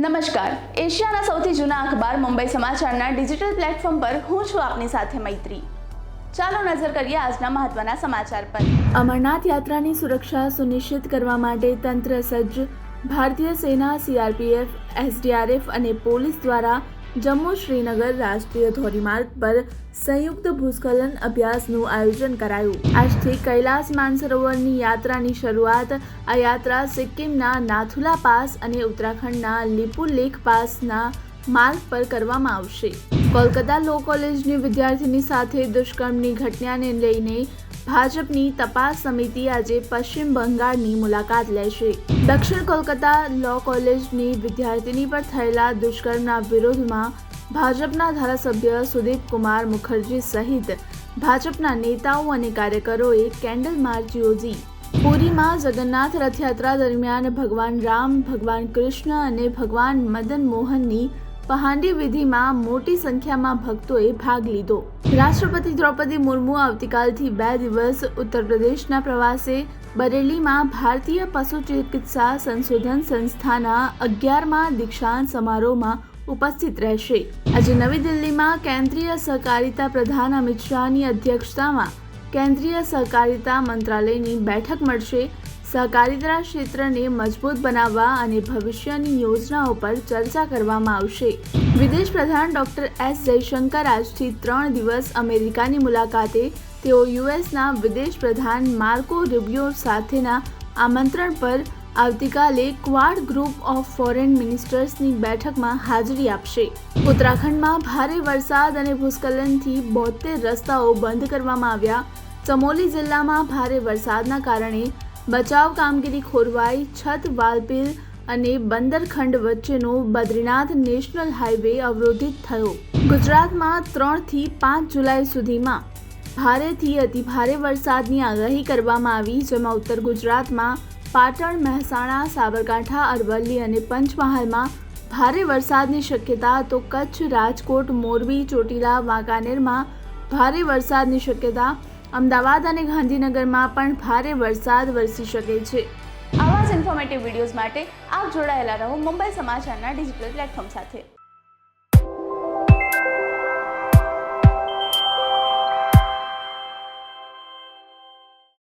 નમસ્કાર. એશિયાના સૌથી જૂના અખબાર મુંબઈ સમાચારના ડિજિટલ પ્લેટફોર્મ પર હું છું આપની સાથે મૈત્રી. ચાલો નજર કરીએ આજના મહત્વના સમાચાર પર. અમરનાથ યાત્રાની સુરક્ષા સુનિશ્ચિત કરવા માટે તંત્ર સજ્જ. ભારતીય સેના, સીઆરપીએફ, એસડીઆરએફ અને પોલીસ દ્વારા જમ્મુ શ્રીનગર રાષ્ટ્રીય ધોરીમાર્ગ પર સંયુક્ત ભૂસ્ખલન અભ્યાસનું આયોજન કરાયું. આજથી કૈલાસ માનસરોવરની યાત્રાની શરૂઆત આ યાત્રા સિક્કિમના નાથુલા પાસ અને ઉત્તરાખંડના લિપુલેખ પાસના માર્ગ પર કરવામાં આવશે. કોલકાતા લો કોલેજની વિદ્યાર્થીની સાથે દુષ્કર્મની ઘટનાને લઈને ભાજપની તપાસ સમિતિ આજે પશ્ચિમ બંગાળની મુલાકાત લેશે. દક્ષિણ કોલકાતા લો કોલેજની વિદ્યાર્થીની પર થયેલા દુષ્કર્મના વિરોધમાં ભાજપના ધારાસભ્ય સુદીપ કુમાર મુખર્જી સહિત ભાજપના નેતાઓ અને કાર્યકરોએ કેન્ડલ માર્ચ યોજી. પુરીમાં જગન્નાથ રથયાત્રા દરમિયાન ભગવાન રામ, ભગવાન કૃષ્ણ અને ભગવાન મદન મોહનની પહાંડી વિધિમાં મોટી સંખ્યામાં ભક્તોએ ભાગ લીધો. રાષ્ટ્રપતિ દ્રૌપદી મુર્મુ આવતીકાલથી બે દિવસ ઉત્તર પ્રદેશના પ્રવાસે બરેલીમાં ભારતીય પશુ ચિકિત્સા સંશોધન સંસ્થાના અગિયારમાં દીક્ષાંત સમારોહમાં ઉપસ્થિત રહેશે. આજે નવી દિલ્હીમાં કેન્દ્રીય સહકારિતા પ્રધાન અમિત શાહની અધ્યક્ષતામાં કેન્દ્રીય સહકારિતા મંત્રાલયની બેઠક મળશે. સહકારિતા ક્ષેત્રને મજબૂત બનાવવા અને ભવિષ્યની યોજનાઓ પર ચર્ચા કરવામાં આવશે. વિદેશ પ્રધાન ડોક્ટર એસ જયશંકર આજથી ત્રણ દિવસ અમેરિકાની મુલાકાતે તેઓ યુએસના વિદેશ પ્રધાન માર્કો રુબિયો સાથેના આમંત્રણ પર આવતીકાલે ક્વાડ ગ્રુપ ઓફ ફોરેન મિનિસ્ટર્સની બેઠકમાં હાજરી આપશે. ઉત્તરાખંડમાં ભારે વરસાદ અને ભૂસ્ખલનથી બોતેર રસ્તાઓ બંધ કરવામાં આવ્યા. ચમોલી જિલ્લામાં ભારે વરસાદના કારણે બચાવ કામગીરી ખોરવાઈ, છત વાલપીર અને બંદરખંડ વચ્ચેનો બદ્રીનાથ નેશનલ હાઈવે અવરોધિત થયો. ગુજરાતમાં ત્રણથી પાંચ જુલાઈ સુધીમાં ભારેથી અતિભારે વરસાદની આગાહી કરવામાં આવી, જેમાં ઉત્તર ગુજરાતમાં પાટણ, મહેસાણા, સાબરકાંઠા, અરવલ્લી અને પંચમહાલમાં ભારે વરસાદની શક્યતા, તો કચ્છ, રાજકોટ, મોરબી, ચોટીલા, વાંકાનેરમાં ભારે વરસાદની શક્યતા અમદાવાદ અને ગાંધીનગરમાં પણ ભારે વરસાદ વરસી શકે છે. આવા જ ઇન્ફોર્મેટિવ વિડીયોઝ માટે આપ જોડાયેલા રહો મુંબઈ સમાચારના ડિજિટલ પ્લેટફોર્મ સાથે.